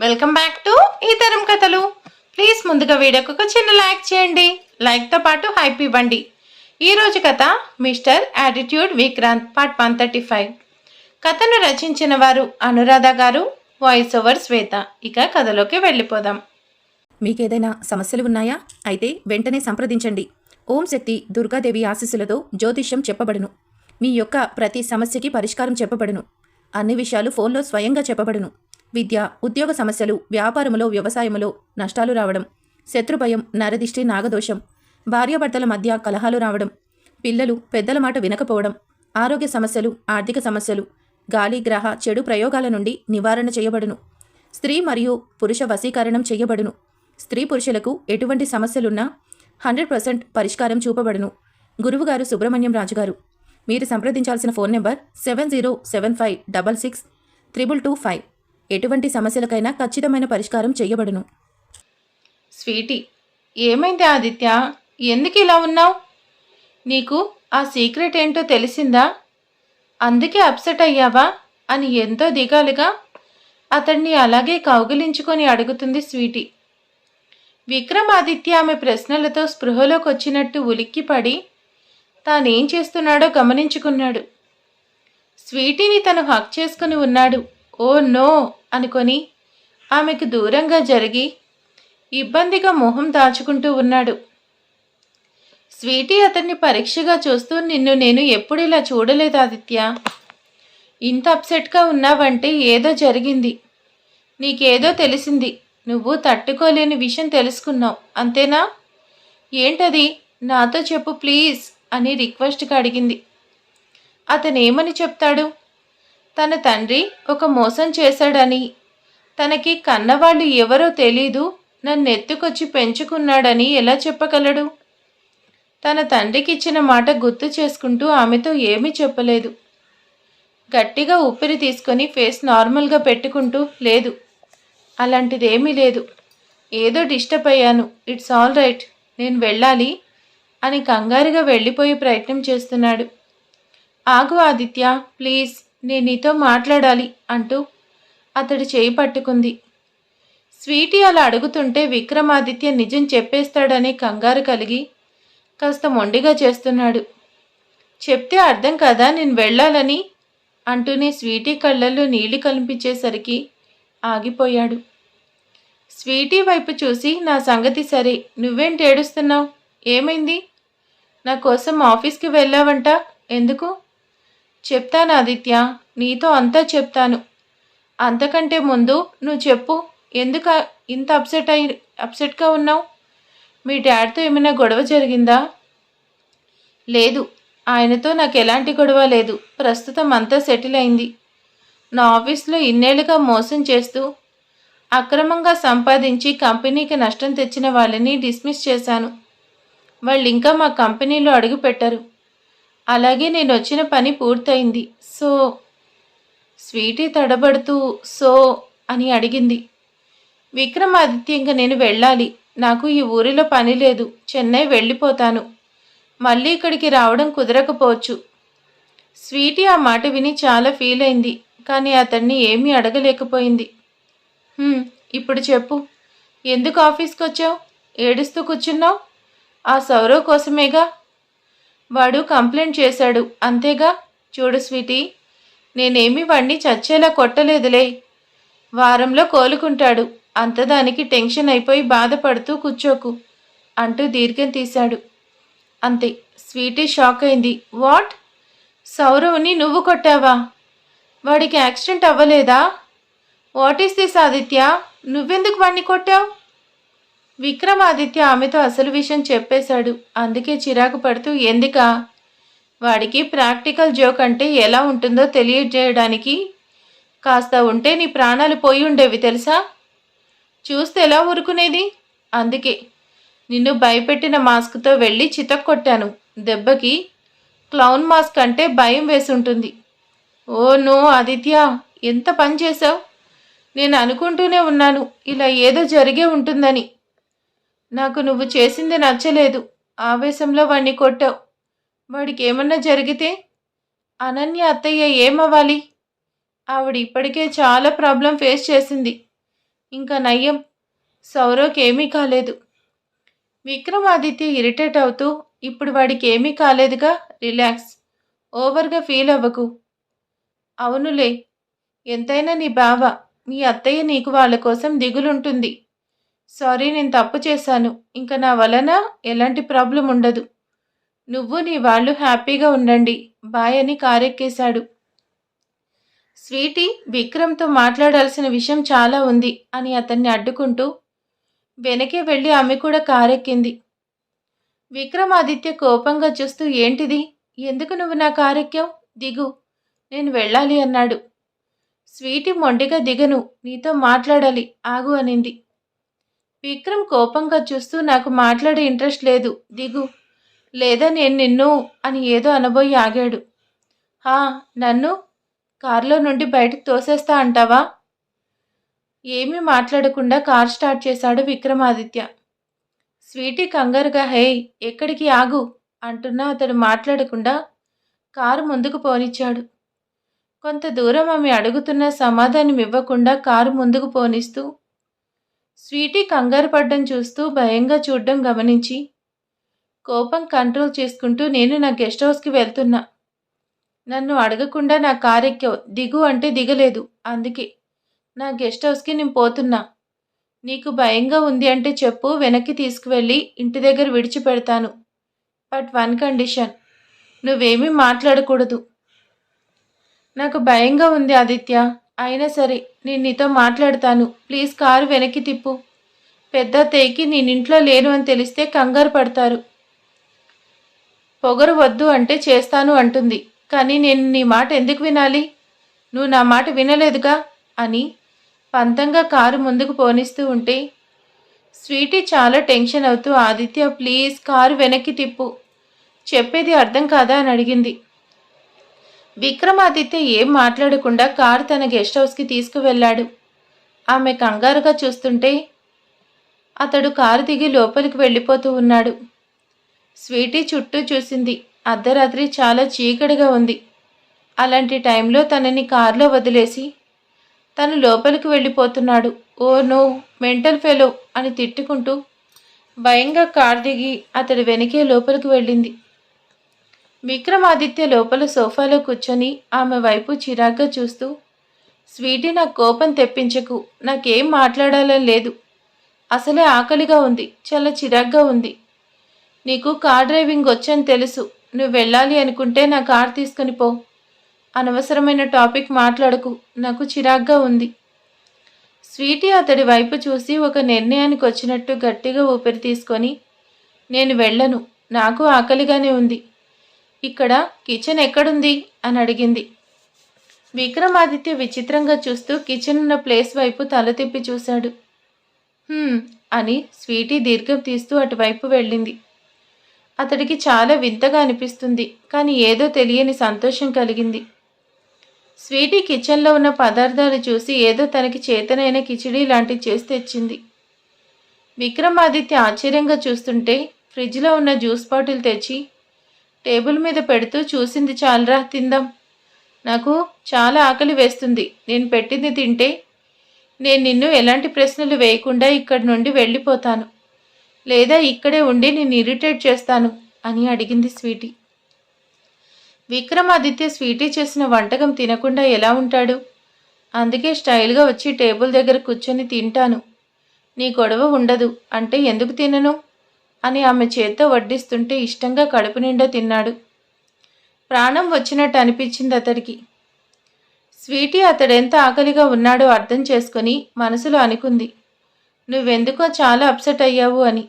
Welcome back to ఈ తరం కథలు ప్లీజ్ ముందుగా వీడియోకి ఒక చిన్న లైక్ చేయండి. లైక్తో పాటు హైప్ ఇవ్వండి. ఈరోజు కథ mister attitude Vikrant part one thirty five కథను రచించిన వారు అనురాధ గారు వాయిస్ ఓవర్ శ్వేత. ఇక కథలోకి వెళ్ళిపోదాం. మీకేదైనా సమస్యలు ఉన్నాయా? అయితే వెంటనే సంప్రదించండి. ఓం శక్తి దుర్గాదేవి ఆశీస్సులతో జ్యోతిష్యం చెప్పబడును. మీ యొక్క ప్రతి సమస్యకి పరిష్కారం చెప్పబడును. అన్ని విషయాలు ఫోన్లో స్వయంగా చెప్పబడును. విద్య ఉద్యోగ సమస్యలు వ్యాపారములో వ్యవసాయములో నష్టాలు రావడం శత్రుభయం నరదిష్టి నాగదోషం భార్యాభర్తల మధ్య కలహాలు రావడం పిల్లలు పెద్దల మాట వినకపోవడం ఆరోగ్య సమస్యలు ఆర్థిక సమస్యలు గాలి గ్రహ చెడు ప్రయోగాల నుండి నివారణ చేయబడును. స్త్రీ మరియు పురుష వశీకరణం చేయబడును. స్త్రీ పురుషులకు ఎటువంటి సమస్యలున్నా హండ్రెడ్ పర్సెంట్ పరిష్కారం చూపబడును. గురువుగారు సుబ్రహ్మణ్యం రాజు గారు మీరు సంప్రదించాల్సిన phone number seven zero seven five double six triple two five. ఎటువంటి సమస్యలకైనా ఖచ్చితమైన పరిష్కారం చేయబడును. స్వీటీ ఏమైంది ఆదిత్య? ఎందుకు ఇలా ఉన్నావు? నీకు ఆ సీక్రెట్ ఏంటో తెలిసిందా? అందుకే అప్సెట్ అయ్యావా? అని ఎంతో దిగాలుగా అతన్ని అలాగే కౌగిలించుకొని అడుగుతుంది స్వీటీ. విక్రమాదిత్య ఆమె ప్రశ్నలతో స్పృహలోకి వచ్చినట్టు ఉలిక్కిపడి తానేం చేస్తున్నాడో గమనించుకున్నాడు. స్వీటీని తను హక్ చేసుకుని ఉన్నాడు. ఓ నో అనుకొని ఆమెకు దూరంగా జరిగి ఇబ్బందిగా మొహం దాచుకుంటూ ఉన్నాడు. స్వీటీ అతన్ని పరీక్షగా చూస్తూ నిన్ను నేను ఎప్పుడు ఇలా చూడలేదు ఆదిత్య. ఇంత అప్సెట్గా ఉన్నావంటే ఏదో జరిగింది. నీకేదో తెలిసింది. నువ్వు తట్టుకోలేని విషయం తెలుసుకున్నావు. అంతేనా? ఏంటది? నాతో చెప్పు ప్లీజ్ అని రిక్వెస్ట్గా అడిగింది. అతనేమని చెప్తాడు? తన తండ్రి ఒక మోసం చేశాడని తనకి కన్నవాళ్ళు ఎవరో తెలీదు నన్ను ఎత్తుకొచ్చి పెంచుకున్నాడని ఎలా చెప్పగలడు? తన తండ్రికి ఇచ్చిన మాట గుర్తు చేసుకుంటూ ఆమెతో ఏమీ చెప్పలేదు. గట్టిగా ఊపిరి తీసుకొని ఫేస్ నార్మల్గా పెట్టుకుంటూ లేదు అలాంటిదేమీ లేదు. ఏదో డిస్టర్బ్ అయ్యాను ఇట్స్ ఆల్ రైట్ నేను వెళ్ళాలి అని కంగారుగా వెళ్ళిపోయే ప్రయత్నం చేస్తున్నాడు. ఆగు ఆదిత్య ప్లీజ్. నేను నీతో మాట్లాడాలి అంటూ అతడు చేయి పట్టుకుంది. స్వీటీ అలా అడుగుతుంటే విక్రమాదిత్య నిజం చెప్పేస్తాడనే కంగారు కలిగి కాస్త మొండిగా చేస్తున్నాడు. చెప్తే అర్థం కదా? నేను వెళ్ళాలని అంటూనే స్వీటీ కళ్ళల్లో నీళ్ళు కనిపించేసరికి ఆగిపోయాడు. స్వీటీ వైపు చూసి నా సంగతి సరే నువ్వేంటి ఏడుస్తున్నావు? ఏమైంది? నా కోసం ఆఫీస్కి వెళ్ళావంట ఎందుకు? చెప్తాను ఆదిత్య నీతో అంతా చెప్తాను. అంతకంటే ముందు నువ్వు చెప్పు ఎందుకు ఇంత అప్సెట్ అయి అప్సెట్గా ఉన్నావు? మీ డాడ్తో ఏమైనా గొడవ జరిగిందా? లేదు ఆయనతో నాకు ఎలాంటి గొడవ లేదు. ప్రస్తుతం అంతా సెటిల్ అయింది. నా ఆఫీస్లో ఇన్నేళ్ళుగా మోసం చేస్తూ అక్రమంగా సంపాదించి కంపెనీకి నష్టం తెచ్చిన వాళ్ళని డిస్మిస్ చేశాను. వాళ్ళు ఇంకా మా కంపెనీలో అడుగుపెట్టరు అలాగే నేను వచ్చిన పని పూర్తయింది. సో స్వీటీ తడబడుతూ సో అని అడిగింది. విక్రమాదిత్యంగా నేను వెళ్ళాలి. నాకు ఈ ఊరిలో పని లేదు. చెన్నై వెళ్ళిపోతాను. మళ్ళీ ఇక్కడికి రావడం కుదరకపోవచ్చు. స్వీటీ ఆ మాట విని చాలా ఫీల్ అయింది. కానీ అతన్ని ఏమీ అడగలేకపోయింది. ఇప్పుడు చెప్పు. ఎందుకు ఆఫీస్కి వచ్చావు ఏడుస్తూ కూర్చున్నావు? ఆ సౌరవ్ కోసమేగా? వాడు కంప్లైంట్ చేశాడు. అంతేగా? చూడు స్వీటీ నేనేమి వాడిని చచ్చేలా కొట్టలేదులే. వారంలో కోలుకుంటాడు. అంతదానికి టెన్షన్ అయిపోయి బాధపడుతూ కూర్చోకు అంటూ దీర్ఘం తీశాడు. అంతే స్వీటీ షాక్ అయింది. వాట్? సౌరవ్ని నువ్వు కొట్టావా? వాడికి యాక్సిడెంట్ అవ్వలేదా? What is this Aditya? నువ్వెందుకు వాడిని కొట్టావు? విక్రమాదిత్య ఆమెతో అసలు విషయం చెప్పేశాడు. అందుకే చిరాకు పడుతూ ఎందుక? వాడికి ప్రాక్టికల్ జోక్ అంటే ఎలా ఉంటుందో తెలియజేయడానికి కాస్త ఉంటే నీ ప్రాణాలు పోయి ఉండేవి తెలుసా? చూస్తే ఎలా ఊరుకునేది? అందుకే నిన్ను భయపెట్టిన మాస్క్తో వెళ్ళి చితక్కొట్టాను దెబ్బకి క్లౌన్ మాస్క్ అంటే భయం వేసి ఉంటుంది ఓ నో ఆదిత్య ఎంత పని చేశావు? నేను అనుకుంటూనే ఉన్నాను. ఇలా ఏదో జరిగే ఉంటుందని. నాకు నువ్వు చేసింది నచ్చలేదు. ఆవేశంలో వాడిని కొట్టావు. వాడికి ఏమన్నా జరిగితే అనన్య అత్తయ్య ఏమవ్వాలి? ఆవిడ ఇప్పటికే చాలా ప్రాబ్లం ఫేస్ చేసింది. ఇంకా నయ్యం సౌరవ్కి ఏమీ కాలేదు. విక్రమాదిత్య ఇరిటేట్ అవుతూ ఇప్పుడు వాడికి ఏమీ కాలేదుగా? రిలాక్స్. ఓవర్గా ఫీల్ అవ్వకు. అవునులే ఎంతైనా నీ బావ మీ అత్తయ్య నీకు వాళ్ళ కోసం దిగులుంటుంది. సారీ నేను తప్పు చేశాను. ఇంకా నా వలన ఎలాంటి ప్రాబ్లం ఉండదు. నువ్వు నీ వాళ్ళు హ్యాపీగా ఉండండి. బాయ్ అని కారెక్కేశాడు. స్వీటీ విక్రమ్తో మాట్లాడాల్సిన విషయం చాలా ఉంది అని అతన్ని అడ్డుకుంటూ వెనకే వెళ్ళి ఆమె కూడా కారెక్కింది. విక్రమాదిత్య కోపంగా చూస్తూ ఏంటిది? ఎందుకు నువ్వు నా కారెక్కావు? దిగు. నేను వెళ్ళాలి అన్నాడు. స్వీటీ మొండిగా దిగను. నీతో మాట్లాడాలి. ఆగు అనింది. విక్రమ్ కోపంగా చూస్తూ నాకు మాట్లాడే ఇంట్రెస్ట్ లేదు. దిగు. లేదా నేను నిన్ను అని ఏదో అనబోయి ఆగాడు. హా నన్ను? కారులో నుండి బయటకు తోసేస్తా అంటావా? ఏమీ మాట్లాడకుండా కార్ స్టార్ట్ చేశాడు విక్రమాదిత్య స్వీటీ కంగారుగా హే ఎక్కడికి ఆగు అంటున్నా అతడు మాట్లాడకుండా కారు ముందుకు పోనిచ్చాడు. కొంత దూరం ఆమె అడుగుతున్న సమాధానం ఇవ్వకుండా కారు ముందుకు పోనిస్తూ స్వీటీ కంగారు పడ్డం చూస్తూ భయంగా చూడడం గమనించి కోపం కంట్రోల్ చేసుకుంటూ నేను నా గెస్ట్ హౌస్కి వెళ్తున్నా. నన్ను అడగకుండా నా కార్ ఎక్కవు. దిగు అంటే దిగలేదు. అందుకే నా గెస్ట్ హౌస్కి నేను పోతున్నా. నీకు భయంగా ఉంది అంటే చెప్పు వెనక్కి తీసుకువెళ్ళి ఇంటి దగ్గర విడిచిపెడతాను. బట్ వన్ కండిషన్ నువ్వేమీ మాట్లాడకూడదు. నాకు భయంగా ఉంది ఆదిత్య. అయినా సరే నేను నీతో మాట్లాడతాను. ప్లీజ్ కారు వెనక్కి తిప్పు. పెద్ద తేకి నేను ఇంట్లో లేను అని తెలిస్తే కంగారు పడతారు. పొగరు వద్దు అంటే చేస్తాను అంటుంది. కానీ నేను నీ మాట ఎందుకు వినాలి? నువ్వు నా మాట వినలేదుగా? అని పంతంగా కారు ముందుకు పోనిస్తూ ఉంటే స్వీటీ చాలా టెన్షన్ అవుతూ ఆదిత్య ప్లీజ్ కారు వెనక్కి తిప్పు. చెప్పేది అర్థం కాదా? అని అడిగింది. విక్రమాదిత్య ఏం మాట్లాడకుండా కారు తన గెస్ట్ హౌస్కి తీసుకువెళ్ళాడు. ఆమె కంగారుగా చూస్తుంటే అతడు కారు దిగి లోపలికి వెళ్ళిపోతూ ఉన్నాడు. స్వీటీ చుట్టూ చూసింది. అర్ధరాత్రి చాలా చీకటిగా ఉంది. అలాంటి టైంలో తనని కారులో వదిలేసి తను లోపలికి వెళ్ళిపోతున్నాడు. ఓ నో మెంటల్ ఫెలో అని తిట్టుకుంటూ భయంగా కారు దిగి అతడి వెనకే లోపలికి వెళ్ళింది. విక్రమాదిత్య లోపల సోఫాలో కూర్చొని ఆమె వైపు చిరాగ్గా చూస్తూ స్వీటీ నాకు కోపం తెప్పించకు. నాకేం మాట్లాడాలని లేదు. అసలే ఆకలిగా ఉంది. చాలా చిరాగ్గా ఉంది. నీకు కార్ డ్రైవింగ్ వచ్చని తెలుసు. నువ్వు వెళ్ళాలి అనుకుంటే నా కార్ తీసుకుని పో. అనవసరమైన టాపిక్ మాట్లాడకు. నాకు చిరాగ్గా ఉంది. స్వీటీ అతడి వైపు చూసి ఒక నిర్ణయానికి వచ్చినట్టు గట్టిగా ఊపిరి తీసుకొని నేను వెళ్ళను. నాకు ఆకలిగానే ఉంది. ఇక్కడ కిచెన్ ఎక్కడుంది? అని అడిగింది. విక్రమాదిత్య విచిత్రంగా చూస్తూ కిచెన్ ఉన్న ప్లేస్ వైపు తల తిప్పి చూశాడు. అని స్వీటీ దీర్ఘం తీస్తూ అటువైపు వెళ్ళింది. అతడికి చాలా వింతగా అనిపిస్తుంది కానీ ఏదో తెలియని సంతోషం కలిగింది. స్వీటీ కిచెన్లో ఉన్న పదార్థాలు చూసి ఏదో తనకి చేతనైన కిచిడీ లాంటివి చేసి తెచ్చింది. విక్రమాదిత్య ఆశ్చర్యంగా చూస్తుంటే ఫ్రిడ్జ్లో ఉన్న జ్యూస్ బాటిల్ తెచ్చి టేబుల్ మీద పెడుతూ చూసింది చాలరా తిందాం. నాకు చాలా ఆకలి వేస్తుంది. నేను పెట్టింది తింటే నేను నిన్ను ఎలాంటి ప్రశ్నలు వేయకుండా ఇక్కడి నుండి వెళ్ళిపోతాను. లేదా ఇక్కడే ఉండి నేను ఇరిటేట్ చేస్తాను అని అడిగింది స్వీటీ. విక్రమాదిత్య స్వీటీ చేసిన వంటకం తినకుండా ఎలా ఉంటాడు? అందుకే స్టైల్గా వచ్చి టేబుల్ దగ్గర కూర్చొని తింటాను. నీ గొడవ ఉండదు. అంటే ఎందుకు తినను? అని ఆమె చేత్తో వడ్డిస్తుంటే ఇష్టంగా కడుపు నిండా తిన్నాడు. ప్రాణం వచ్చినట్టు అనిపించింది అతడికి. స్వీటీ అతడెంత ఆకలిగా ఉన్నాడో అర్థం చేసుకొని మనసులో అనుకుంది. నువ్వెందుకో చాలా అప్సెట్ అయ్యావు అని.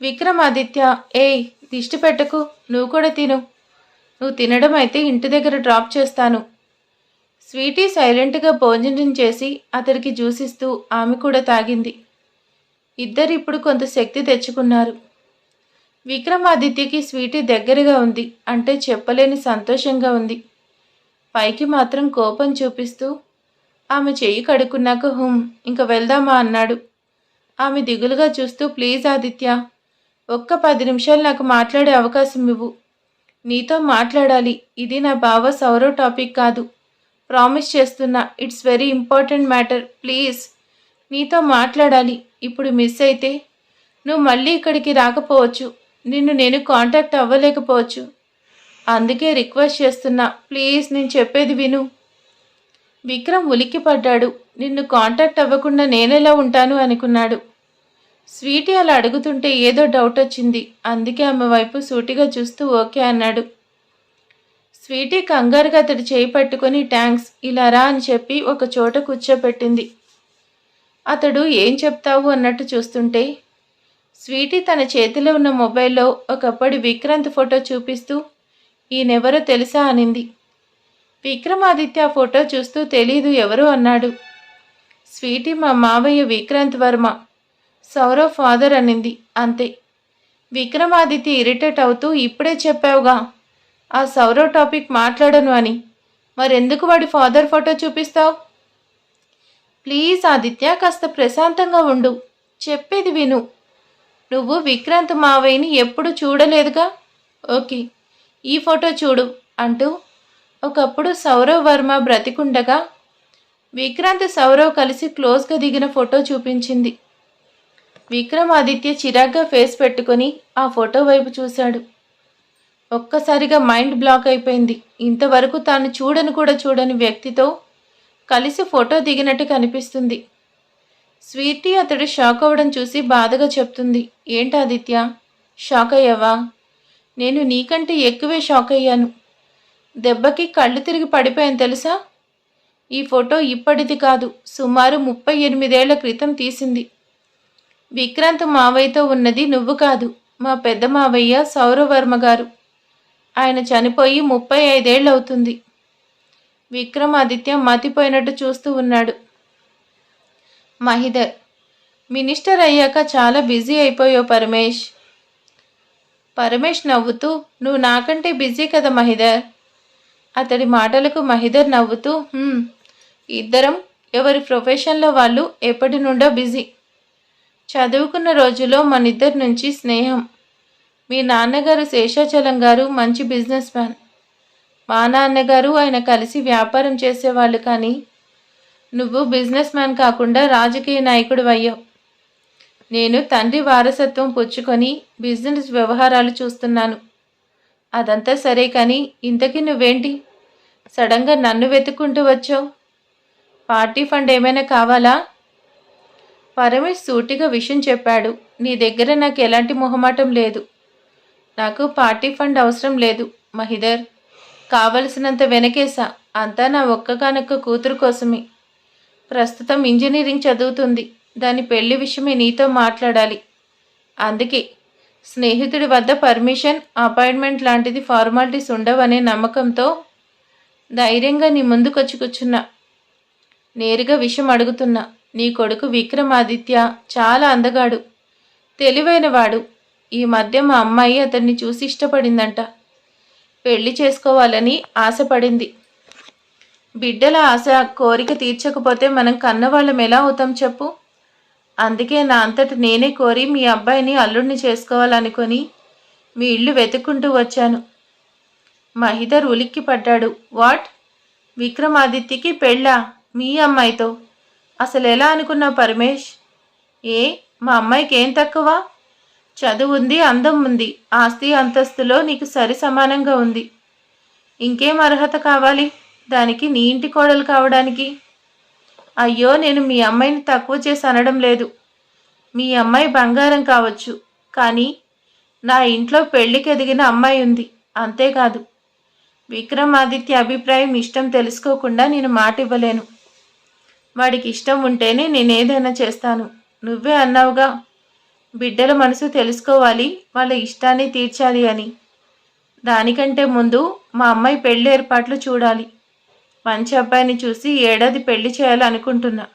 విక్రమాదిత్య ఏయ్ దిష్టి పెట్టకు నువ్వు కూడా తిను. నువ్వు తినడం అయితే ఇంటి దగ్గర డ్రాప్ చేస్తాను. స్వీటీ సైలెంట్గా భోజనం చేసి అతడికి జ్యూసిస్తూ ఆమె కూడా తాగింది. ఇద్దరు ఇప్పుడు కొంత శక్తి తెచ్చుకున్నారు. విక్రమాదిత్యకి స్వీటీ దగ్గరగా ఉంది. అంటే చెప్పలేని సంతోషంగా ఉంది. పైకి మాత్రం కోపం చూపిస్తూ ఆమె చెయ్యి కడుక్కున్నాక హుమ్ ఇంక వెళ్దామా? అన్నాడు. ఆమె దిగులుగా చూస్తూ ప్లీజ్ ఆదిత్య ఒక్క పది నిమిషాలు నాకు మాట్లాడే అవకాశం ఇవ్వు. నీతో మాట్లాడాలి. ఇది నా బావ సౌరవ్ టాపిక్ కాదు. ప్రామిస్ చేస్తున్నా. It's very important matter. Please నీతో మాట్లాడాలి. ఇప్పుడు మిస్ అయితే నువ్వు మళ్ళీ ఇక్కడికి రాకపోవచ్చు. నిన్ను నేను కాంటాక్ట్ అవ్వలేకపోవచ్చు. అందుకే రిక్వెస్ట్ చేస్తున్నా. ప్లీజ్ నేను చెప్పేది విను. విక్రమ్ ఉలిక్కిపడ్డాడు. నిన్ను కాంటాక్ట్ అవ్వకుండా నేనెలా ఉంటాను అనుకున్నాడు. స్వీటీ అలా అడుగుతుంటే ఏదో డౌట్ వచ్చింది. అందుకే ఆమె వైపు సూటిగా చూస్తూ ఓకే అన్నాడు. స్వీటీ కంగారుగా అతడి చేయి పట్టుకొని థ్యాంక్స్ ఇలా రా అని చెప్పి ఒక చోట కూర్చోపెట్టింది అతడు ఏం చెప్తావు అన్నట్టు చూస్తుంటే స్వీటీ తన చేతిలో ఉన్న మొబైల్లో ఒకప్పటి విక్రాంత్ ఫోటో చూపిస్తూ ఈయనెవరో తెలుసా అనింది. విక్రమాదిత్య ఆ ఫోటో చూస్తూ తెలీదు ఎవరు అన్నాడు. స్వీటీ మా మావయ్య విక్రాంత్ వర్మ సౌరవ్ ఫాదర్ అనింది. అంతే. విక్రమాదిత్య ఇరిటేట్ అవుతూ ఇప్పుడే చెప్పావుగా ఆ సౌరవ్ టాపిక్ మాట్లాడను అని. మరెందుకు వాడి ఫాదర్ ఫోటో చూపిస్తావు? ప్లీజ్ ఆదిత్య కాస్త ప్రశాంతంగా ఉండు. చెప్పేది విను. నువ్వు విక్రాంత్ మావయ్యని ఎప్పుడు చూడలేదుగా? ఓకే ఈ ఫోటో చూడు అంటూ ఒకప్పుడు సౌరవ్ వర్మ బ్రతికుండగా విక్రాంత్ సౌరవ్ కలిసి క్లోజ్గా దిగిన ఫోటో చూపించింది. విక్రమాదిత్య చిరాగ్గా ఫేస్ పెట్టుకొని ఆ ఫోటో వైపు చూశాడు. ఒక్కసారిగా మైండ్ బ్లాక్ అయిపోయింది. ఇంతవరకు తాను చూడని కూడా చూడని వ్యక్తితో కలిసి ఫోటో దిగినట్టు కనిపిస్తుంది. స్వీటీ అతడు షాక్ అవ్వడం చూసి బాధగా చెప్తుంది. ఏంటి ఆదిత్య? షాక్ అయ్యావా? నేను నీకంటే ఎక్కువే షాక్ అయ్యాను. దెబ్బకి కళ్ళు తిరిగి పడిపోయాను తెలుసా? ఈ ఫోటో ఇప్పటిది కాదు సుమారు ముప్పై ఎనిమిదేళ్ళ క్రితం తీసింది. విక్రాంత్ మావయ్యతో ఉన్నది నువ్వు కాదు మా పెద్ద మావయ్య సౌరవర్మ గారు. ఆయన చనిపోయి ముప్పై ఐదేళ్ళు అవుతుంది విక్రమాదిత్య మతిపోయినట్టు చూస్తూ ఉన్నాడు. మహిదర్ మినిస్టర్ అయ్యాక చాలా బిజీ అయిపోయావు పరమేష్ పరమేష్ నవ్వుతూ నువ్వు నాకంటే బిజీ కదా మహిదర్. అతడి మాటలకు మహిదర్ నవ్వుతూ ఇద్దరం ఎవరి ప్రొఫెషన్లో వాళ్ళు ఎప్పటి నుండో బిజీ. చదువుకున్న రోజులో మనిద్దరి నుంచి స్నేహం. మీ నాన్నగారు శేషాచలం గారు మంచి బిజినెస్ మ్యాన్. మా నాన్నగారు ఆయన కలిసి వ్యాపారం చేసేవాళ్ళు కానీ నువ్వు బిజినెస్ మ్యాన్ కాకుండా రాజకీయ నాయకుడు అయ్యావు. నేను తండ్రి వారసత్వం పుచ్చుకొని బిజినెస్ వ్యవహారాలు చూస్తున్నాను. అదంతా సరే కానీ ఇంతకీ నువ్వేంటి? సడన్గా నన్ను వెతుక్కుంటూ వచ్చావు. పార్టీ ఫండ్ ఏమైనా కావాలా? పరమేష్ సూటిగా విషయం చెప్పాడు. నీ దగ్గర నాకు ఎలాంటి మొహమాటం లేదు. నాకు పార్టీ ఫండ్ అవసరం లేదు మహిదర్. కావలసినంత వెనకేసా అంతా నా ఒక్కగానొక్క కూతురు కోసమే. ప్రస్తుతం ఇంజనీరింగ్ చదువుతుంది. దాని పెళ్ళి విషయమే నీతో మాట్లాడాలి. అందుకే స్నేహితుడి వద్ద పర్మిషన్ అపాయింట్మెంట్ లాంటిది ఫార్మాలిటీస్ ఉండవనే నమ్మకంతో ధైర్యంగా నీ ముందుకొచ్చి కూర్చున్నా. నేరుగా విషయం అడుగుతున్నా. నీ కొడుకు విక్రమాదిత్య చాలా అందగాడు. తెలివైనవాడు. ఈ మధ్య మా అమ్మాయి అతన్ని చూసి ఇష్టపడిందంట. పెళ్ళి చేసుకోవాలని ఆశపడింది. బిడ్డల ఆశ కోరిక తీర్చకపోతే మనం కన్నవాళ్ళం ఎలా అవుతాం చెప్పు. అందుకే నా అంతట నేనే కోరి మీ అబ్బాయిని అల్లుడిని చేసుకోవాలనుకొని మీ ఇల్లు వెతుక్కుంటూ వచ్చాను. మహిదర్ ఉలిక్కి పడ్డాడు. వాట్? విక్రమాదిత్యకి పెళ్ళా? మీ అమ్మాయితో? అసలు ఎలా అనుకున్నావు పరమేష్ ఏ? మా అమ్మాయికి ఏం తక్కువ? చదువుంది అందం ఉంది. ఆస్తి అంతస్తులో నీకు సరి సమానంగా ఉంది. ఇంకేం అర్హత కావాలి? దానికి నీ ఇంటి కోడలు కావడానికి? అయ్యో నేను మీ అమ్మాయిని తక్కువ చేసి అనడం లేదు. మీ అమ్మాయి బంగారం కావచ్చు కానీ నా ఇంట్లో పెళ్ళికి ఎదిగిన అమ్మాయి ఉంది. అంతేకాదు విక్రమాదిత్య అభిప్రాయం ఇష్టం తెలుసుకోకుండా నేను మాట ఇవ్వలేను వాడికి ఇష్టం ఉంటేనే నేనేదైనా చేస్తాను. నువ్వే అన్నావుగా బిడ్డల మనసు తెలుసుకోవాలి వాళ్ళ ఇష్టాన్ని తీర్చాలి అని. దానికంటే ముందు మా అమ్మాయి పెళ్ళి ఏర్పాట్లు చూడాలి. మంచి అబ్బాయిని చూసి ఏడాది పెళ్ళి చేయాలనుకుంటున్నా.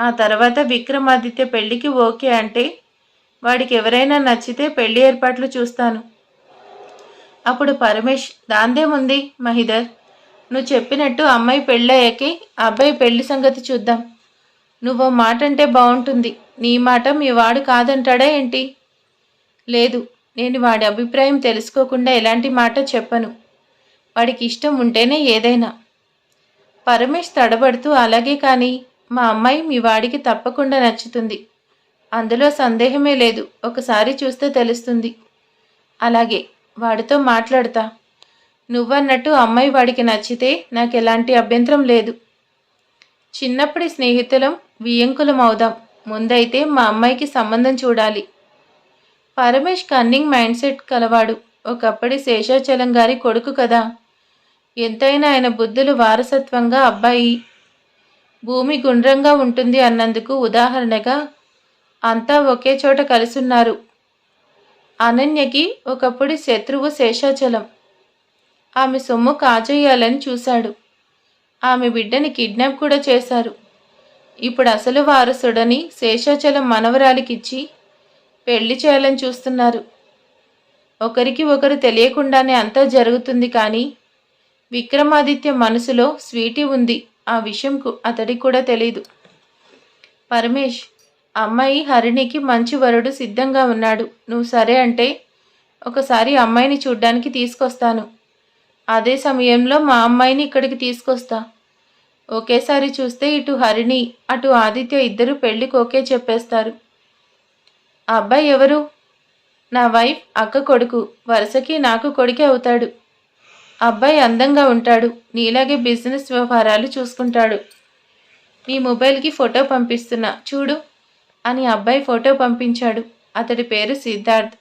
ఆ తర్వాత విక్రమాదిత్య పెళ్ళికి ఓకే అంటే వాడికి ఎవరైనా నచ్చితే పెళ్ళి ఏర్పాట్లు చూస్తాను. అప్పుడు పరమేష్ దాందేముంది మహిదర్ నువ్వు చెప్పినట్టు అమ్మాయి పెళ్ళయ్యాకే అబ్బాయి పెళ్ళి సంగతి చూద్దాం. నువ్వు మాట అంటే బాగుంటుంది నీ మాట మీ వాడు కాదంటాడా ఏంటి? లేదు నేను వాడి అభిప్రాయం తెలుసుకోకుండా ఎలాంటి మాట చెప్పను. వాడికి ఇష్టం ఉంటేనే ఏదైనా. పరమేష్ తడబడుతూ అలాగే కానీ మా అమ్మాయి మీ వాడికి తప్పకుండా నచ్చుతుంది. అందులో సందేహమే లేదు ఒకసారి చూస్తే తెలుస్తుంది. అలాగే వాడితో మాట్లాడతా. నువ్వన్నట్టు అమ్మాయి వాడికి నచ్చితే నాకు ఎలాంటి అభ్యంతరం లేదు. చిన్నప్పటి స్నేహితులం వియంకులం అవుదాం ముందైతే మా అమ్మాయికి సంబంధం చూడాలి. పరమేష్ కన్నింగ్ మైండ్ సెట్ కలవాడు. ఒకప్పటి శేషాచలం గారి కొడుకు కదా. ఎంతైనా ఆయన బుద్ధులు వారసత్వంగా అబ్బాయి. భూమి గుండ్రంగా ఉంటుంది అన్నందుకు ఉదాహరణగా అంతా ఒకే చోట కలిసున్నారు. అనన్యకి ఒకప్పుడు శత్రువు శేషాచలం. ఆమె సొమ్ము కాజేయాలని చూశాడు. ఆమె బిడ్డని కిడ్నాప్ కూడా చేశారు. ఇప్పుడు అసలు వారసుడని శేషాచలం మనవరాలికిచ్చి పెళ్ళి చేయాలని చూస్తున్నారు. ఒకరికి ఒకరు తెలియకుండానే అంతా జరుగుతుంది కానీ విక్రమాదిత్య మనసులో స్వీటీ ఉంది. ఆ విషయంకు అతడికి కూడా తెలీదు. పరమేష్ అమ్మాయి హరిణికి మంచి వరుడు సిద్ధంగా ఉన్నాడు. నువ్వు సరే అంటే ఒకసారి అమ్మాయిని చూడ్డానికి తీసుకొస్తాను. అదే సమయంలో మా అమ్మాయిని ఇక్కడికి తీసుకొస్తా. ఒకేసారి చూస్తే ఇటు హరిణి అటు ఆదిత్య ఇద్దరు పెళ్ళికి ఓకే చెప్పేస్తారు. ఆ అబ్బాయి ఎవరు? నా వైఫ్ అక్క కొడుకు. వరుసకి నాకు కొడుకే అవుతాడు. అబ్బాయి అందంగా ఉంటాడు. నీలాగే బిజినెస్ వ్యవహారాలు చూసుకుంటాడు. నీ మొబైల్కి ఫోటో పంపిస్తున్నా. చూడు అని అబ్బాయి ఫోటో పంపించాడు. అతడి పేరు సిద్ధార్థ్.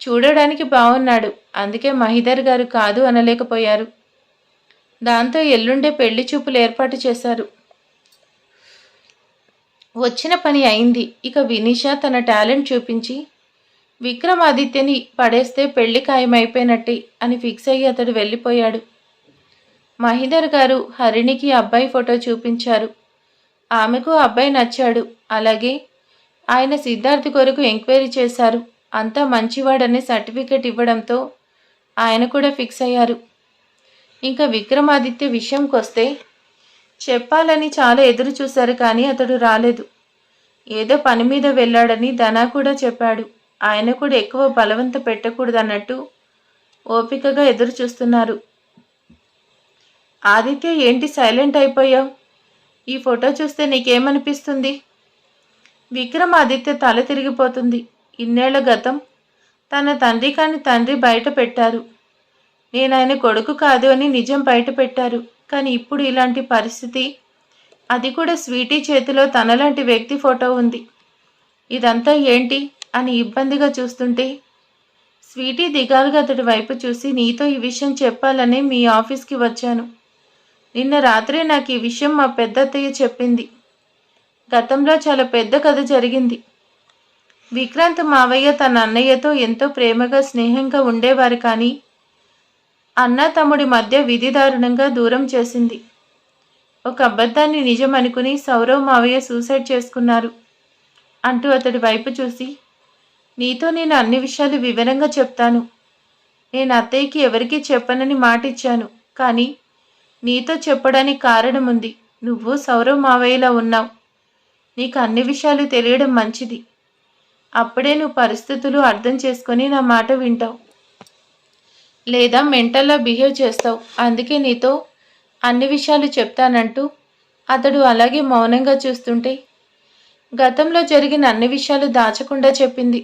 చూడడానికి బాగున్నాడు అందుకే మహిదర్ గారు కాదు అనలేకపోయారు. దాంతో ఎల్లుండే పెళ్ళి చూపులు ఏర్పాటు చేశారు. వచ్చిన పని అయింది. ఇక వినిషా తన టాలెంట్ చూపించి విక్రమాదిత్యని పడేస్తే పెళ్ళి ఖాయమైపోయినట్టే అని ఫిక్స్ అయ్యి అతడు వెళ్ళిపోయాడు. మహిదర్ గారు హరిణికి అబ్బాయి ఫోటో చూపించారు. ఆమెకు అబ్బాయి నచ్చాడు. అలాగే ఆయన సిద్ధార్థ్ కొరకు ఎంక్వైరీ చేశారు. అంతా మంచివాడని సర్టిఫికెట్ ఇవ్వడంతో ఆయన కూడా ఫిక్స్ అయ్యారు. ఇంకా విక్రమాదిత్య విషయంకి వస్తే చెప్పాలని చాలా ఎదురు చూశారు కానీ అతడు రాలేదు. ఏదో పని మీద వెళ్ళాడని ధనా కూడా చెప్పాడు. ఆయన కూడా ఎక్కువ బలవంత పెట్టకూడదన్నట్టు ఓపికగా ఎదురు చూస్తున్నారు. ఆదిత్య ఏంటి సైలెంట్ అయిపోయావు? ఈ ఫోటో చూస్తే నీకేమనిపిస్తుంది? విక్రమాదిత్య తల తిరిగిపోతుంది. ఇన్నేళ్ళ గతం తన తండ్రి కాని తండ్రి బయట పెట్టారు. నేను ఆయన కొడుకు కాదు అని నిజం బయట పెట్టారు కానీ ఇప్పుడు ఇలాంటి పరిస్థితి అది కూడా స్వీటీ చేతిలో తనలాంటి వ్యక్తి ఫోటో ఉంది. ఇదంతా ఏంటి అని ఇబ్బందిగా చూస్తుంటే స్వీటీ దిగాలుగా అతడి వైపు చూసి నీతో ఈ విషయం చెప్పాలని మీ ఆఫీస్కి వచ్చాను. నిన్న రాత్రే నాకు ఈ విషయం మా పెద్దత్తయ్య చెప్పింది. గతంలో చాలా పెద్ద కథ జరిగింది. విక్రాంత్ మావయ్య తన అన్నయ్యతో ఎంతో ప్రేమగా స్నేహంగా ఉండేవారు కానీ అన్న తమ్ముడి మధ్య విధి దారుణంగా దూరం చేసింది. ఒక అబద్ధాన్ని నిజం అనుకుని సౌరవ్ మావయ్య సూసైడ్ చేసుకున్నారు. అంటూ అతడి వైపు చూసి నీతో నేను అన్ని విషయాలు వివరంగా చెప్తాను. నేను అత్తయ్యకి ఎవరికీ చెప్పనని మాట ఇచ్చాను కానీ నీతో చెప్పడానికి కారణం ఉంది నువ్వు సౌరవ్ మావయ్యలా ఉన్నావు. నీకు అన్ని విషయాలు తెలియడం మంచిది. అప్పుడే నువ్వు పరిస్థితులు అర్థం చేసుకొని నా మాట వింటావు. లేదా మెంటల్లా బిహేవ్ చేస్తావు. అందుకే నీతో అన్ని విషయాలు చెప్తానంటూ అతడు అలాగే మౌనంగా చూస్తుంటే గతంలో జరిగిన అన్ని విషయాలు దాచకుండా చెప్పింది.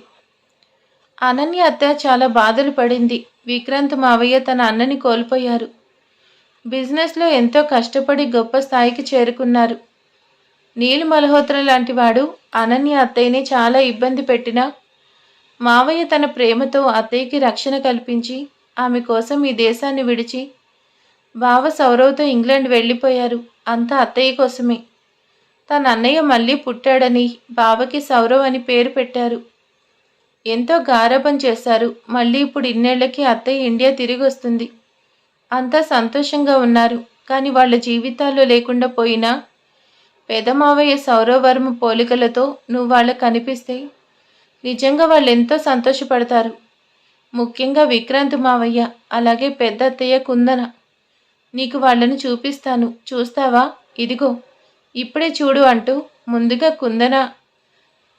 అనన్య అత్త చాలా బాధలు పడింది. విక్రాంత్ మావయ్య తన అన్నని కోల్పోయారు. బిజినెస్లో ఎంతో కష్టపడి గొప్ప స్థాయికి చేరుకున్నారు. నీల్ మల్హోత్రా లాంటి వాడు అనన్య అత్తయ్యని చాలా ఇబ్బంది పెట్టినా మావయ్య తన ప్రేమతో అత్తయ్యకి రక్షణ కల్పించి ఆమె కోసం ఈ దేశాన్ని విడిచి బావ సౌరవ్తో ఇంగ్లాండ్ వెళ్ళిపోయారు. అంతా అత్తయ్య కోసమే. తన అన్నయ్య మళ్ళీ పుట్టాడని బావకి సౌరవ్ అని పేరు పెట్టారు. ఎంతో గారాబం చేశారు. మళ్ళీ ఇప్పుడు ఇన్నేళ్ళకి అత్తయ్య ఇండియా తిరిగి వస్తుంది. అంతా సంతోషంగా ఉన్నారు. కానీ వాళ్ళ జీవితాల్లో లేకుండా పోయినా పెదమావయ్య సౌరవర్మ పోలికలతో నువ్వు వాళ్ళకు కనిపిస్తే నిజంగా వాళ్ళు ఎంతో సంతోషపడతారు. ముఖ్యంగా విక్రాంత్ మావయ్య అలాగే పెద్ద అత్తయ్య కుందన. నీకు వాళ్ళని చూపిస్తాను. చూస్తావా? ఇదిగో. ఇప్పుడే చూడు అంటూ ముందుగా కుందన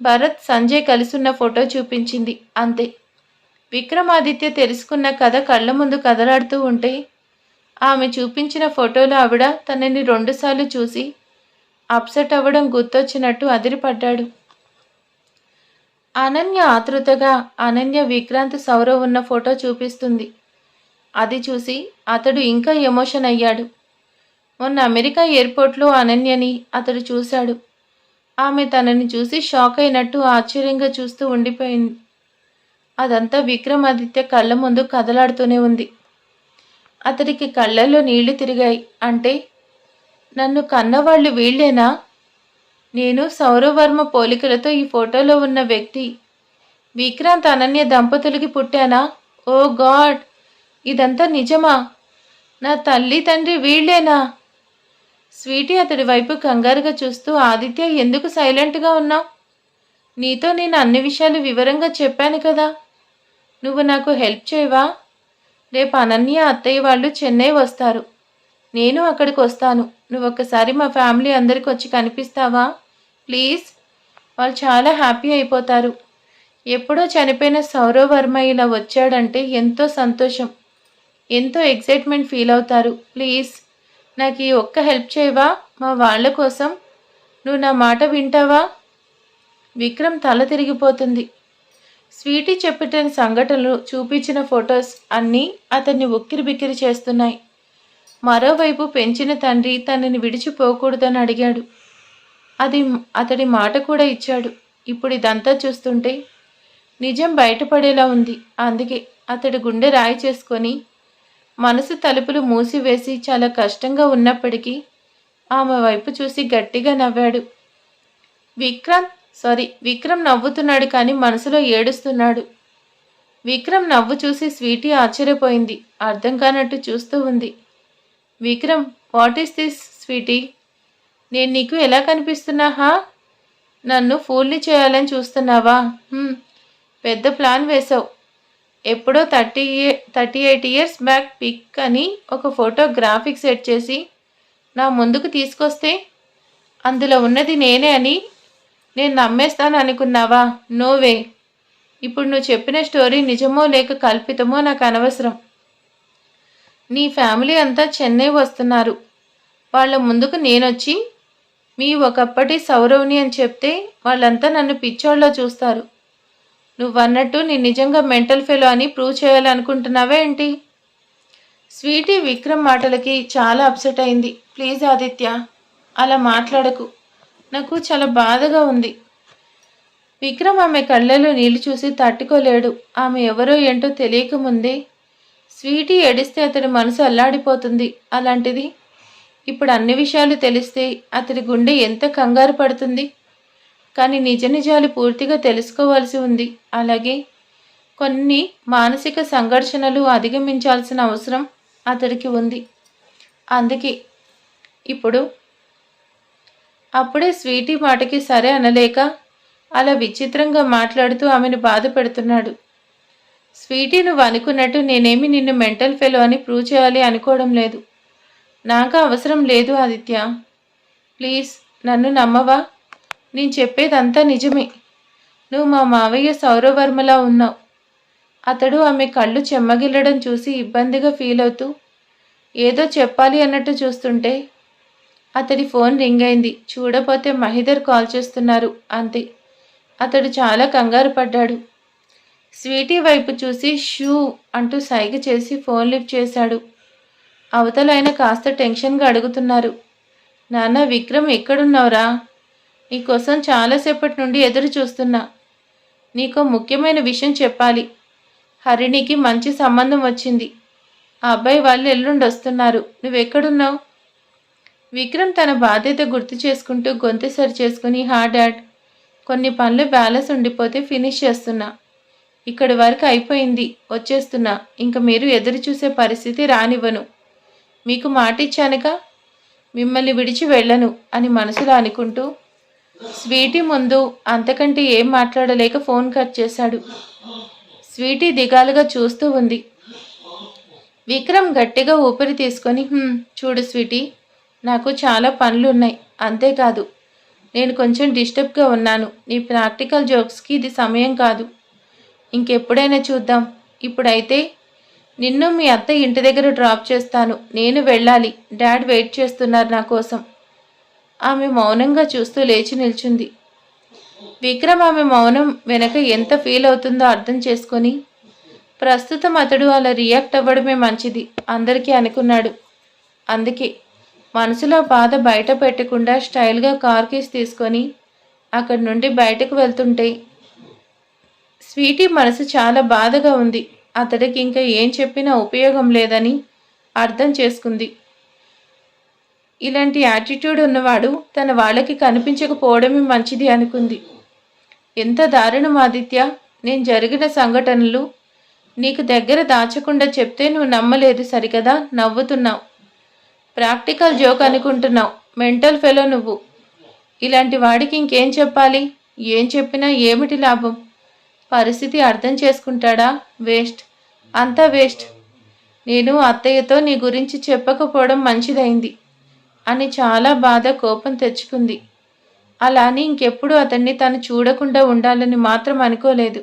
భరత్ సంజయ్ కలిసున్న ఫోటో చూపించింది. అంతే. విక్రమాదిత్య తెలుసుకున్న కథ కళ్ళ ముందు కదలాడుతూ ఉంటే ఆమె చూపించిన ఫోటోలో ఆవిడ తనని రెండుసార్లు చూసి అప్సెట్ అవ్వడం గుర్తొచ్చినట్టు అదిరిపడ్డాడు. అనన్య ఆతృతగా అనన్య విక్రాంత్ సౌరవ్ ఉన్న ఫోటో చూపిస్తుంది. అది చూసి అతడు ఇంకా ఎమోషన్ అయ్యాడు. మొన్న అమెరికా ఎయిర్పోర్ట్లో అనన్యని అతడు చూశాడు. ఆమె తనని చూసి షాక్ అయినట్టు ఆశ్చర్యంగా చూస్తూ ఉండిపోయింది. అదంతా విక్రమాదిత్య కళ్ళ ముందు కదలాడుతూనే ఉంది. అతడికి కళ్ళల్లో నీళ్ళు తిరిగాయి. అంటే నన్ను కన్నవాళ్ళు వీళ్ళేనా? నేను సౌరవర్మ పోలికలతో ఈ ఫోటోలో ఉన్న వ్యక్తి. విక్రాంత్ అనన్య దంపతులకి పుట్టానా? Oh God! ఇదంతా నిజమా? నా తల్లి తండ్రి వీళ్ళేనా? స్వీటీ అతడి వైపు కంగారుగా చూస్తూ ఆదిత్య ఎందుకు సైలెంట్గా ఉన్నావు? నీతో నేను అన్ని విషయాలు వివరంగా చెప్పాను కదా. నువ్వు నాకు హెల్ప్ చేయవా? రేపు అనన్య అత్తయ్య వాళ్ళు చెన్నై వస్తారు. నేను అక్కడికి వస్తాను నువ్వు ఒక్కసారి మా ఫ్యామిలీ అందరికి వచ్చి కనిపిస్తావా? ప్లీజ్. వాళ్ళు చాలా హ్యాపీ అయిపోతారు. ఎప్పుడో చనిపోయిన సౌరవ్ వర్మ ఇలా వచ్చాడంటే ఎంతో సంతోషం. ఎంతో ఎక్సైట్మెంట్ ఫీల్ అవుతారు. ప్లీజ్ నాకు ఈ ఒక్క హెల్ప్ చేయవా? మా వాళ్ళ కోసం. నువ్వు నా మాట వింటావా? విక్రమ్ తల తిరిగిపోతుంది. స్వీటీ చెప్పిన సంఘటనలు చూపించిన ఫొటోస్ అన్నీ అతన్ని ఉక్కిరి బిక్కిరి చేస్తున్నాయి. మరోవైపు పెంచిన తండ్రి తనని విడిచిపోకూడదని అడిగాడు. అది అతడి మాట కూడా ఇచ్చాడు. ఇప్పుడు ఇదంతా చూస్తుంటే నిజం బయటపడేలా ఉంది. అందుకే అతడి గుండె రాయి చేసుకొని మనసు తలుపులు మూసివేసి చాలా కష్టంగా ఉన్నప్పటికీ ఆమె వైపు చూసి గట్టిగా నవ్వాడు. విక్రాంత్ సారీ విక్రమ్ నవ్వుతున్నాడు కానీ మనసులో ఏడుస్తున్నాడు. విక్రమ్ నవ్వు చూసి స్వీటీ ఆశ్చర్యపోయింది. అర్థం కానట్టు చూస్తూ ఉంది. Vikram what is this Sweety? నేను నీకు ఎలా కనిపిస్తున్నాహా? నన్ను ఫూల్ని చేయాలని చూస్తున్నావా? పెద్ద ప్లాన్ వేసావు ఎప్పుడో thirty thirty eight years back pic అని ఒక ఫోటో గ్రాఫిక్ సెట్ చేసి నా ముందుకు తీసుకొస్తే అందులో ఉన్నది నేనే అని నేను నమ్మేస్తాను అనుకున్నావా? నోవే ఇప్పుడు నువ్వు చెప్పిన స్టోరీ నిజమో లేక కల్పితమో నాకు అనవసరం. నీ ఫ్యామిలీ అంతా చెన్నై వస్తున్నారు. వాళ్ళ ముందుకు నేనొచ్చి మీ ఒకప్పటి సౌరవ్ని అని చెప్తే వాళ్ళంతా నన్ను పిచ్చోళ్ళ చూస్తారు. నువ్వన్నట్టు నేను నిజంగా మెంటల్ ఫెలో అని ప్రూవ్ చేయాలనుకుంటున్నావా ఏంటి? స్వీటీ విక్రమ్ మాటలకి చాలా అప్సెట్ అయింది. ప్లీజ్ ఆదిత్య అలా మాట్లాడకు. నాకు చాలా బాధగా ఉంది. విక్రమ్ ఆమె కళ్ళలో నీళ్ళు చూసి తట్టుకోలేడు. ఆమె ఎవరో ఏంటో తెలియకముందే స్వీటీ ఏడిస్తే అతడి మనసు అల్లాడిపోతుంది. అలాంటిది ఇప్పుడు అన్ని విషయాలు తెలిస్తే అతడి గుండె ఎంత కంగారు పడుతుంది? కానీ నిజ నిజాలు పూర్తిగా తెలుసుకోవాల్సి ఉంది. అలాగే కొన్ని మానసిక సంఘర్షణలు అధిగమించాల్సిన అవసరం అతడికి ఉంది. అందుకే ఇప్పుడు అప్పుడే స్వీటీ మాటకి సరే అనలేక అలా విచిత్రంగా మాట్లాడుతూ ఆమెను బాధ పెడుతున్నాడు స్వీటీ నువ్వు అనుకున్నట్టు నేనేమి నిన్ను మెంటల్ ఫెలో అని ప్రూవ్ చేయాలి అనుకోవడం లేదు. నాకు అవసరం లేదు ఆదిత్య. ప్లీజ్ నన్ను నమ్మవా? నేను చెప్పేదంతా నిజమే. నువ్వు మా మావయ్య సౌరవర్మలా ఉన్నావు. అతడు ఆమె కళ్ళు చెమ్మగిల్లడం చూసి ఇబ్బందిగా ఫీల్ అవుతూ ఏదో చెప్పాలి అన్నట్టు చూస్తుంటే అతడి ఫోన్ రింగ్ అయింది. చూడపోతే మహిదర్ కాల్ చేస్తున్నారు అంతే. అతడు చాలా కంగారు పడ్డాడు. స్వీటీ వైపు చూసి షూ అంటూ సైగ చేసి ఫోన్ లిఫ్ట్ చేశాడు. అవతల ఆయన కాస్త టెన్షన్గా అడుగుతున్నారు. నాన్న విక్రమ్ ఎక్కడున్నావురా? నీకోసం చాలాసేపటి నుండి ఎదురు చూస్తున్నా. నీకు ముఖ్యమైన విషయం చెప్పాలి. హరిణికి మంచి సంబంధం వచ్చింది. ఆ అబ్బాయి వాళ్ళు ఎల్లుండి వస్తున్నారు. నువ్వెక్కడున్నావు? విక్రమ్ తన బాధ్యత గుర్తు చేసుకుంటూ గొంతు సరి చేసుకుని హా డాడ్. కొన్ని పనులు బ్యాలెన్స్ ఉండిపోతే ఫినిష్ చేస్తున్నా. ఇక్కడి వరకు అయిపోయింది. వచ్చేస్తున్నా. ఇంక మీరు ఎదురు చూసే పరిస్థితి రానివ్వను. మీకు మాట ఇచ్చానుగా మిమ్మల్ని విడిచి వెళ్ళను అని మనసులో అనుకుంటూ స్వీటీ ముందు అంతకంటే ఏం మాట్లాడలేక ఫోన్ కట్ చేశాడు. స్వీటీ దిగాలుగా చూస్తూ ఉంది. విక్రమ్ గట్టిగా ఊపిరి తీసుకొని చూడు స్వీటీ నాకు చాలా పనులు ఉన్నాయి అంతేకాదు నేను కొంచెం డిస్టర్బ్గా ఉన్నాను. నీ ప్రాక్టికల్ జోక్స్కి ఇది సమయం కాదు. ఇంకెప్పుడైనా చూద్దాం. ఇప్పుడైతే నిన్ను మీ అత్త ఇంటి దగ్గర డ్రాప్ చేస్తాను. నేను వెళ్ళాలి. డాడ్ వెయిట్ చేస్తున్నారు నా కోసం. ఆమె మౌనంగా చూస్తూ లేచి నిల్చుంది. విక్రమ్ ఆమె మౌనం వెనక ఎంత ఫీల్ అవుతుందో అర్థం చేసుకొని ప్రస్తుతం అతడు అలా రియాక్ట్ అవ్వడమే మంచిది. అందరికీ అనుకున్నాడు. అందుకే మనసులో బాధ బయట పెట్టకుండా స్టైల్గా కార్ కీస్ తీసుకొని అక్కడి నుండి బయటకు వెళ్తుంటే స్వీటీ మనసు చాలా బాధగా ఉంది. అతడికి ఇంకా ఏం చెప్పినా ఉపయోగం లేదని అర్థం చేసుకుంది. ఇలాంటి యాటిట్యూడ్ ఉన్నవాడు తన వాళ్ళకి కనిపించకపోవడమే మంచిది అనుకుంది. ఎంత దారుణం ఆదిత్య! నేను జరిగిన సంఘటనలు నీకు దగ్గర దాచకుండా చెప్తే నువ్వు నమ్మలేదు సరికదా నవ్వుతున్నావు. ప్రాక్టికల్ జోక్ అనుకుంటున్నావు. మెంటల్ ఫెలో నువ్వు. ఇలాంటి వాడికి ఇంకేం చెప్పాలి? ఏం చెప్పినా ఏమిటి లాభం? పరిస్థితి అర్థం చేసుకుంటాడా? వేస్ట్. అంతా వేస్ట్. నేను అత్తయ్యతో నీ గురించి చెప్పకపోవడం మంచిదైంది అని చాలా బాధ కోపం తెచ్చుకుంది. అలా అని ఇంకెప్పుడు అతన్ని తను చూడకుండా ఉండాలని మాత్రం అనుకోలేదు.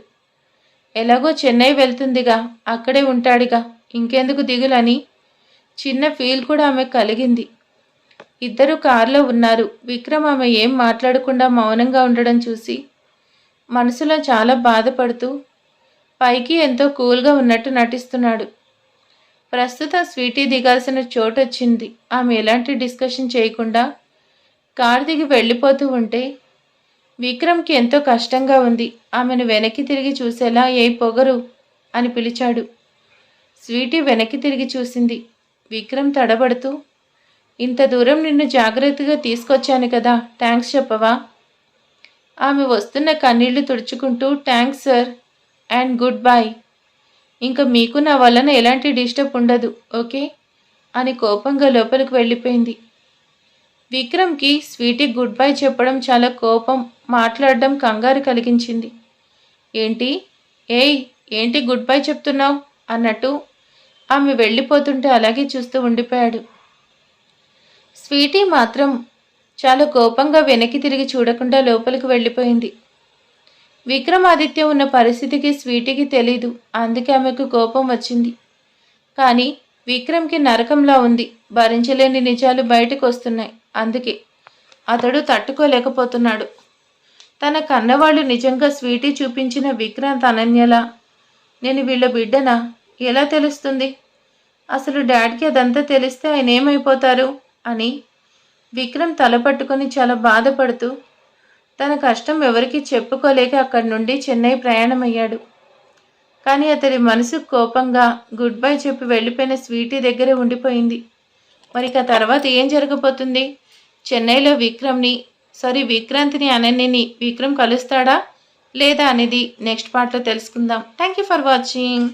ఎలాగో చెన్నై వెళ్తుందిగా అక్కడే ఉంటాడుగా ఇంకెందుకు దిగులని? చిన్న ఫీల్ కూడా ఆమె కలిగింది. ఇద్దరు కారులో ఉన్నారు. విక్రమ్ ఆమె ఏం మాట్లాడకుండా మౌనంగా ఉండడం చూసి మనసులో చాలా బాధపడుతూ పైకి ఎంతో కూల్గా ఉన్నట్టు నటిస్తున్నాడు. ప్రస్తుతం స్వీటీ దిగాల్సిన చోటు వచ్చింది. ఆమె ఎలాంటి డిస్కషన్ చేయకుండా కారు దిగి వెళ్ళిపోతూ ఉంటే విక్రమ్కి ఎంతో కష్టంగా ఉంది. ఆమెను వెనక్కి తిరిగి చూసేలా ఏ పొగరు అని పిలిచాడు. స్వీటీ వెనక్కి తిరిగి చూసింది. విక్రమ్ తడబడుతూ ఇంత దూరం నిన్ను జాగ్రత్తగా తీసుకొచ్చాను కదా థ్యాంక్స్ చెప్పవా? ఆమె వస్తున్న కన్నీళ్ళు తుడుచుకుంటూ thanks sir and goodbye ఇంకా మీకు నా వలన ఎలాంటి డిస్టర్బ్ ఉండదు ఓకే? అని కోపంగా లోపలికి వెళ్ళిపోయింది. విక్రమ్కి స్వీటీ గుడ్ బై చెప్పడం చాలా కోపం మాట్లాడడం కంగారు కలిగించింది. ఏంటి? ఏయ్ ఏంటి గుడ్ బై చెప్తున్నావు? అన్నట్టు ఆమె వెళ్ళిపోతుంటే అలాగే చూస్తూ ఉండిపోయాడు. స్వీటీ మాత్రం చాలా కోపంగా వెనక్కి తిరిగి చూడకుండా లోపలికి వెళ్ళిపోయింది. విక్రమాదిత్య ఉన్న పరిస్థితికి స్వీటీకి తెలీదు. అందుకే ఆమెకు కోపం వచ్చింది. కానీ విక్రమ్కి నరకంలా ఉంది. భరించలేని నిజాలు బయటకు వస్తున్నాయి. అందుకే అతడు తట్టుకోలేకపోతున్నాడు. తన కన్నవాళ్ళు నిజంగా స్వీటీ చూపించిన విక్రాంత్ అనన్యలా నేను వీళ్ళ బిడ్డనా? ఎలా తెలుస్తుంది? అసలు డాడ్కి అదంతా తెలిస్తే ఆయన ఏమైపోతారు? అని విక్రమ్ తలపట్టుకుని చాలా బాధపడుతూ తన కష్టం ఎవరికీ చెప్పుకోలేక అక్కడి నుండి చెన్నై ప్రయాణమయ్యాడు. కానీ అతడి మనసు కోపంగా గుడ్ బై చెప్పి వెళ్ళిపోయిన స్వీటీ దగ్గరే ఉండిపోయింది. మరి ఇక తర్వాత ఏం జరగబోతుంది? చెన్నైలో విక్రమ్ని సారీ విక్రాంతిని అనన్యని విక్రమ్ కలుస్తాడా లేదా అనేది నెక్స్ట్ పార్ట్లో తెలుసుకుందాం. Thank you for watching.